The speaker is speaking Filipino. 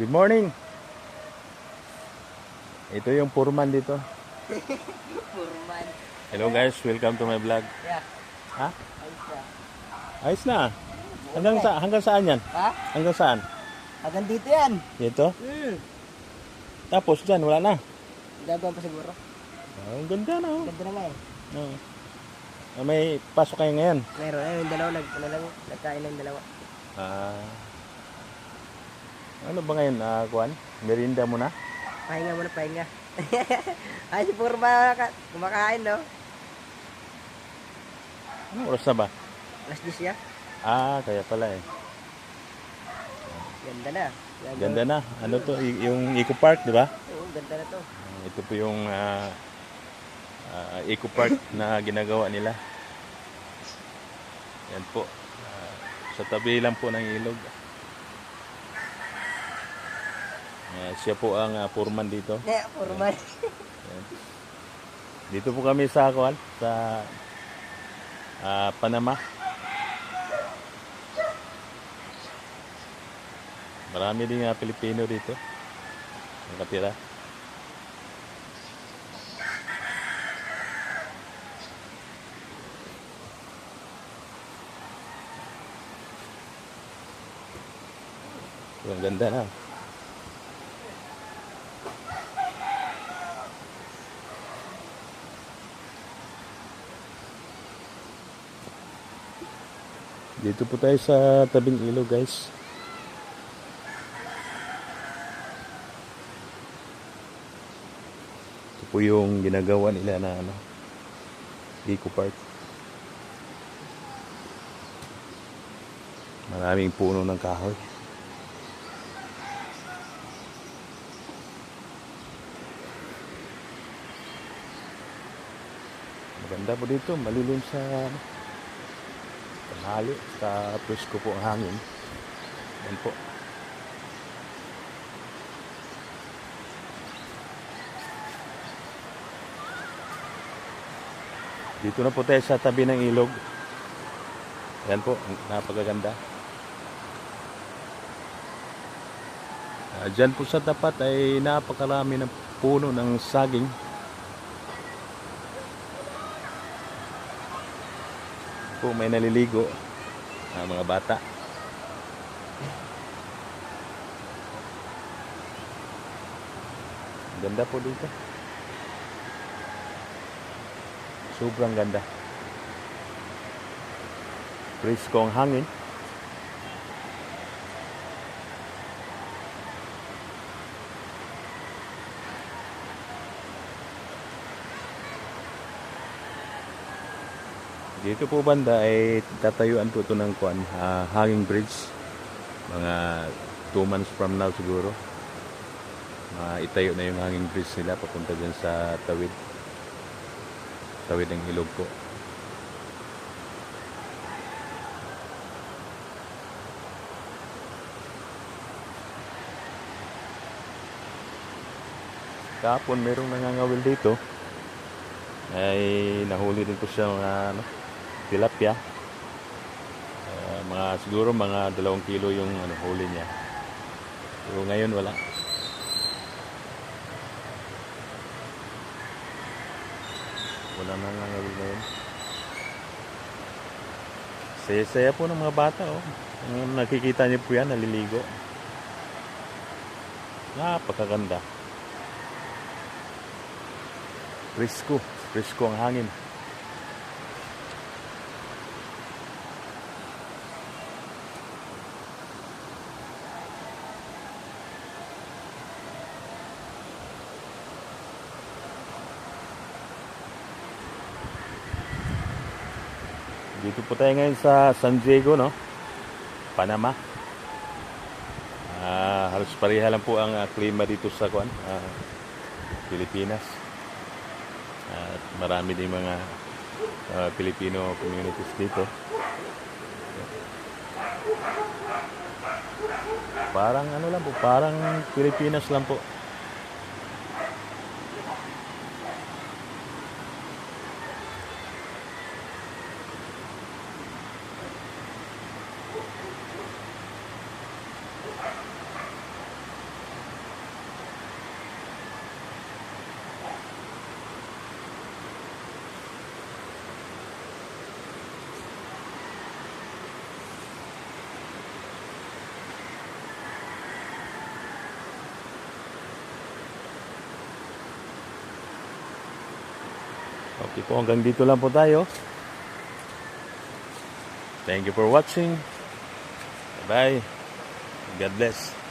Good morning. Ito yung Purman dito. Purman. Hello guys, welcome to my vlog. Yeah. Ha? Ayos siya. Ayos na. Hanggang sa hanggang saan yan? Ha? Hanggang saan? Hanggang dito yan. Dito? Hmm. Tapos dyan, wala na. Gagawin pa siguro. Oh, ang ganda na. Oh. Ganda na nga eh. Oh. Ah, may pasok kayo ngayon. Meron. Ayun, dalawa. Nag, ano lang, nagkain yung dalawa. Ah. Ano ba ngayon, ah, Kuan? Merinda mo na? Pahinga muna, pahinga. Ay, si Purma ka- kumakain, no? Anong oras na ba? Last dish siya. Ah, kaya pala eh. Ganda na. Gagawin- Ganda na. Ano to? Y- yung Eco Park, di ba? Oo, ganda na to. Ah, Ito po yung ah, ah, Eco Park na ginagawa nila. Yan po. Ah, sa tabi lang po ng ilog. Ah, siya po ang ah, foreman dito. Yeah. Yan. Dito po kami sa Kuan, sa ah, Panama. Marami din nga Pilipino dito. Nakatira. Ang ganda na. Dito po tayo sa tabing ilog guys. Ito po yung ginagawa nila na ano, Eco Park. Maraming puno ng kahoy. Maganda po dito, malilim sa tanghali, sa presko po ang hangin. Yan po. Dito na po tayo sa tabi ng ilog. Yan po, napakaganda. Ah, Diyan po sa tapat ay napakarami ng puno ng saging. Po may naliligo na mga bata. Ganda po dito. Sobrang ganda. Presko ang hangin. Dito po banda ay tatayuan po ito ng kuan, ah, hanging bridge. Mga 2 months from now siguro. Ah, itayo na yung hanging bridge nila papunta dyan sa tawid. Tawid ng ilog po. Kahapon merong nangangawil dito ay nahuli din po siya mga ano, tilapia. Ah, mga siguro mga dalawang kilo yung ano, huli niya. Pero ngayon wala. Wala na nga ngayon. Saya-saya po ng mga bata oh. Nakikita niyo po yan, naliligo. Napakaganda. Presko. Presko ang hangin. Dito po tayo ngayon sa San Diego, no? Panama. Ah, halos pareha lang po ang ah, klima dito sa kuan, ah, Pilipinas. At marami din mga ah, Filipino communities dito. Parang ano lang po, parang Pilipinas lang po. Okay po, hanggang dito lang po tayo. Thank you for watching. Bye-bye. God bless.